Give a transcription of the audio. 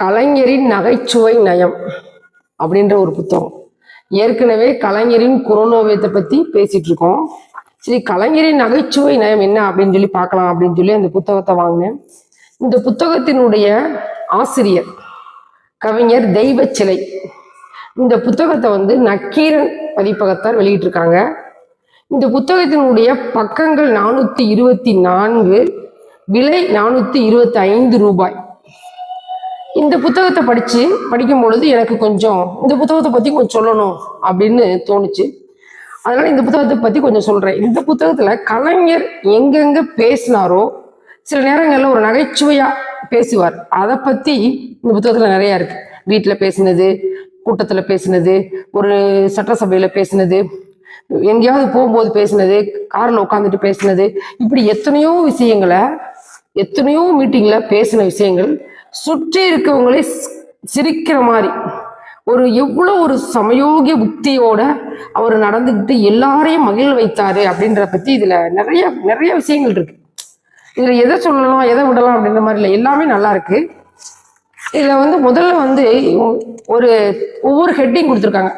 கலைஞரின் நகைச்சுவை நயம் அப்படின்ற ஒரு புத்தகம். ஏற்கனவே கலைஞரின் குரோனோவியத்தை பத்தி பேசிட்டு இருக்கோம் சரி கலைஞரின் நகைச்சுவை நயம் என்ன அப்படின்னு சொல்லி பார்க்கலாம் அப்படின்னு சொல்லி அந்த புத்தகத்தை வாங்கினேன். இந்த புத்தகத்தினுடைய ஆசிரியர் கவிஞர் தெய்வ சிலை இந்த புத்தகத்தை வந்து நக்கீரன் பதிப்பகத்தார் வெளியிட்டிருக்காங்க. இந்த புத்தகத்தினுடைய பக்கங்கள் நானூத்தி இருபத்தி நான்கு விலை நானூத்தி இருபத்தி ஐந்து ரூபாய். இந்த புத்தகத்தை படித்து படிக்கும் பொழுது எனக்கு கொஞ்சம் இந்த புத்தகத்தை பற்றி கொஞ்சம் சொல்லணும் அப்படின்னு தோணுச்சு. அதனால் இந்த புத்தகத்தை பற்றி கொஞ்சம் சொல்கிறேன் இந்த புத்தகத்தில் கலைஞர் எங்கெங்கே பேசினாரோ சில நேரங்களில் ஒரு நகைச்சுவையாக பேசுவார். அதை பற்றி இந்த புத்தகத்தில் நிறையா இருக்குது வீட்டில் பேசினது கூட்டத்தில் பேசினது ஒரு சட்டசபையில் பேசினது எங்கேயாவது போகும்போது பேசினது காரில் உட்காந்துட்டு பேசினது. இப்படி எத்தனையோ விஷயங்களை எத்தனையோ மீட்டிங்கில் பேசின விஷயங்கள் சுற்றி இருக்கவங்களே சிரிக்கிற மாதிரி. ஒரு எவ்வளோ ஒரு சமயோகிய புக்தியோட அவர் நடந்துக்கிட்டு எல்லாரையும் மகிழ் வைத்தாரு அப்படின்ற பற்றி இதில் நிறைய நிறைய விஷயங்கள் இருக்கு. இதில் எதை சொல்லலாம் எதை விடலாம் அப்படின்ற மாதிரி இல்லை. எல்லாமே நல்லா இருக்கு. இதில் வந்து முதல்ல வந்து ஒரு ஒவ்வொரு ஹெட்டிங் கொடுத்துருக்காங்க.